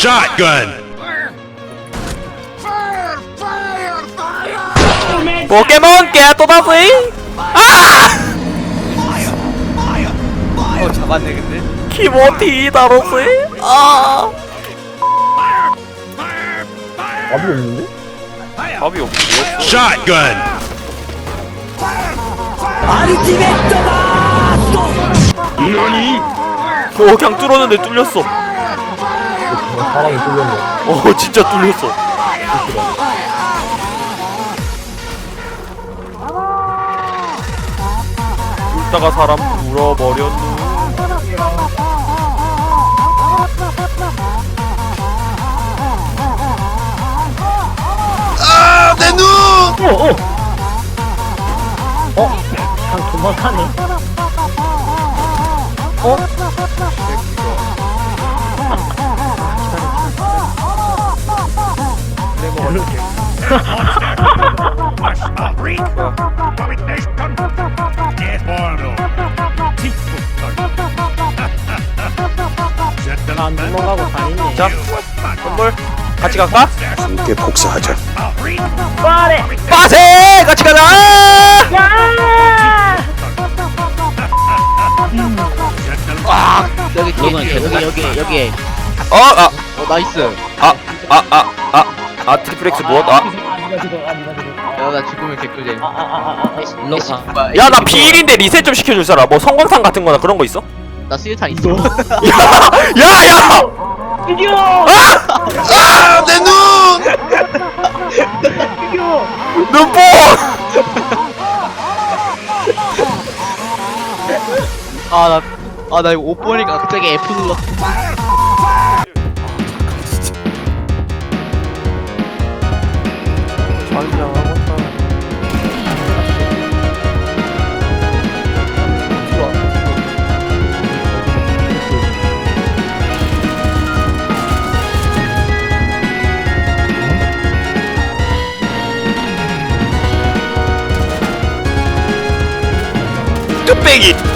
Shotgun. 포켓몬 깨또다스이? 어 잡았네 근데. 키모티 다로스이? 아! 답이 없는데? 답이 없어 Shotgun. 어 그냥 뚫었는데 뚫렸어 사랑이 뚫렸네. 어 진짜 뚫렸어 뚫다가 사람 물어버렸누 아, 내 눈! 어, 어! 어? 그냥 도망가네. 어? 안 넘어가고 다니네. 자 선물 같이 갈까? 함께 복사하자. 빠래! 빠세 같이 가자 아 여기 뒤에 뒤에 여기 여기 여기 어아아아아 어 나이스 아, 아, 아, 아, 트리플렉스 무엇? 아, 아, 죽어. 야나 죽으면 개꿀잼 아, 아, 아, 아, 아. 야, 나 비일인데 리셋 좀 시켜줄 사람. 뭐 성광탄 같은 거나 그런 거 있어? 나 수류탄 있어 야, 야, 야! 이겨! 아, 내 눈! 이겨! 눈뽕! 아 나 아 나 이거 옷 보니까 갑자기 F 눌렀어 Look at Biggie!